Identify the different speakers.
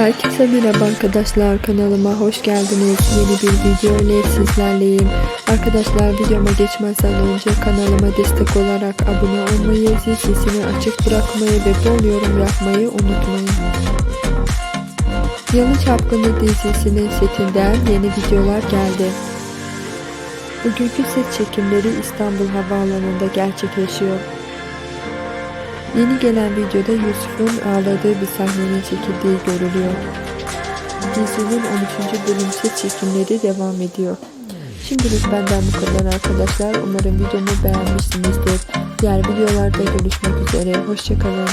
Speaker 1: Herkese merhaba arkadaşlar kanalıma hoş geldiniz. Yeni bir video ile sizlerleyim. Arkadaşlar videoma geçmezden önce kanalıma destek olarak abone olmayı, zil sesini açık bırakmayı ve bol yorum yapmayı unutmayın. Yalı Çapkını dizisinin setinden yeni videolar geldi. Bugünkü set çekimleri İstanbul Havaalanı'nda gerçekleşiyor. Yeni gelen videoda Yusuf'un ağladığı bir sahnenin çekildiği görülüyor. Dizinin 13. bölüm set çekimleri devam ediyor. Şimdilik benden bu kadar arkadaşlar. Umarım videomu beğenmişsinizdir. Diğer videolarda görüşmek üzere. Hoşçakalın.